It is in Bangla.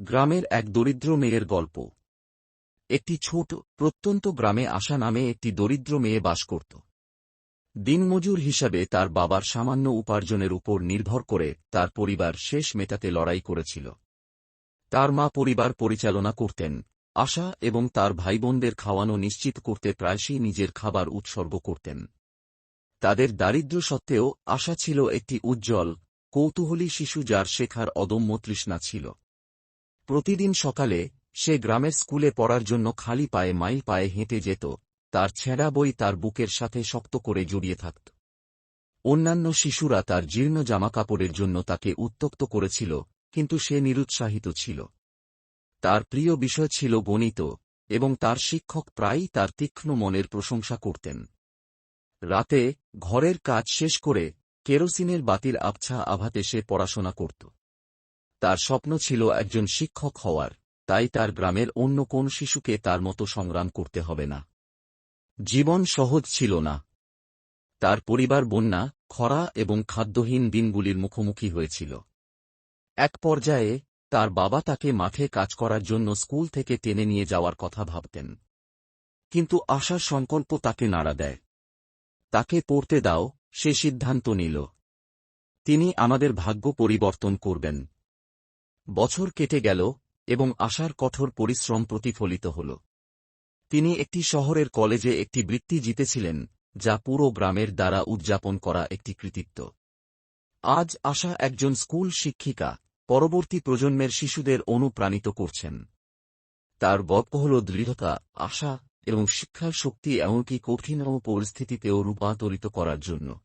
গ্রামের এক দরিদ্র মেয়ের গল্প। একটি ছোট, প্রত্যন্ত গ্রামে আশা নামে একটি দরিদ্র মেয়ে বাস করত। দিনমজুর হিসাবে তার বাবার সামান্য উপার্জনের উপর নির্ভর করে তার পরিবার শেষ মেটাতে লড়াই করেছিল। তার মা পরিবার পরিচালনা করতেন, আশা এবং তার ভাইবোনদের খাওয়ানো নিশ্চিত করতে প্রায়শই নিজের খাবার উৎসর্গ করতেন। তাদের দারিদ্র্য সত্ত্বেও আশা ছিল একটি উজ্জ্বল, কৌতূহলী শিশু যার শেখার অদম্য তৃষ্ণা ছিল। প্রতিদিন সকালে, সে গ্রামের স্কুলে পড়ার জন্য খালি পায়ে মাইল পায়ে হেঁটে যেত, তার ছেঁড়া বই তার বুকের সাথে শক্ত করে জড়িয়ে থাকত। অন্যান্য শিশুরা তার জীর্ণ জামাকাপড়ের জন্য তাকে উত্তক্ত করেছিল, কিন্তু সে নিরুৎসাহিত ছিল। তার প্রিয় বিষয় ছিল গণিত, এবং তার শিক্ষক প্রায়ই তার তীক্ষ্ণ মনের প্রশংসা করতেন। রাতে, ঘরের কাজ শেষ করে, কেরোসিনের বাতির আবছা আভাতে সে পড়াশোনা করত। তার স্বপ্ন ছিল একজন শিক্ষক হওয়ার, তাই তার গ্রামের অন্য কোন শিশুকে তার মতো সংগ্রাম করতে হবে না। জীবন সহজ ছিল না। তার পরিবার বন্যা, খরা এবং খাদ্যহীন দিনগুলির মুখোমুখি হয়েছিল। এক পর্যায়ে, তার বাবা তাকে মাঠে কাজ করার জন্য স্কুল থেকে টেনে নিয়ে যাওয়ার কথা ভাবতেন। কিন্তু আশার সংকল্প তাকে নাড়া দেয়। তাকে পড়তে দাও, সে সিদ্ধান্ত নিল। তিনি আমাদের ভাগ্য পরিবর্তন করবেন। বছর কেটে গেল এবং আশার কঠোর পরিশ্রম প্রতিফলিত হল। তিনি একটি শহরের কলেজে একটি বৃত্তি জিতেছিলেন, যা পুরো গ্রামের দ্বারা উদযাপন করা একটি কৃতিত্ব। আজ আশা একজন স্কুল শিক্ষিকা, পরবর্তী প্রজন্মের শিশুদের অনুপ্রাণিত করছেন। তার গল্প হল দৃঢ়তা, আশা এবং শিক্ষার শক্তি এমনকি কঠিন পরিস্থিতিতেও রূপান্তরিত করার জন্য।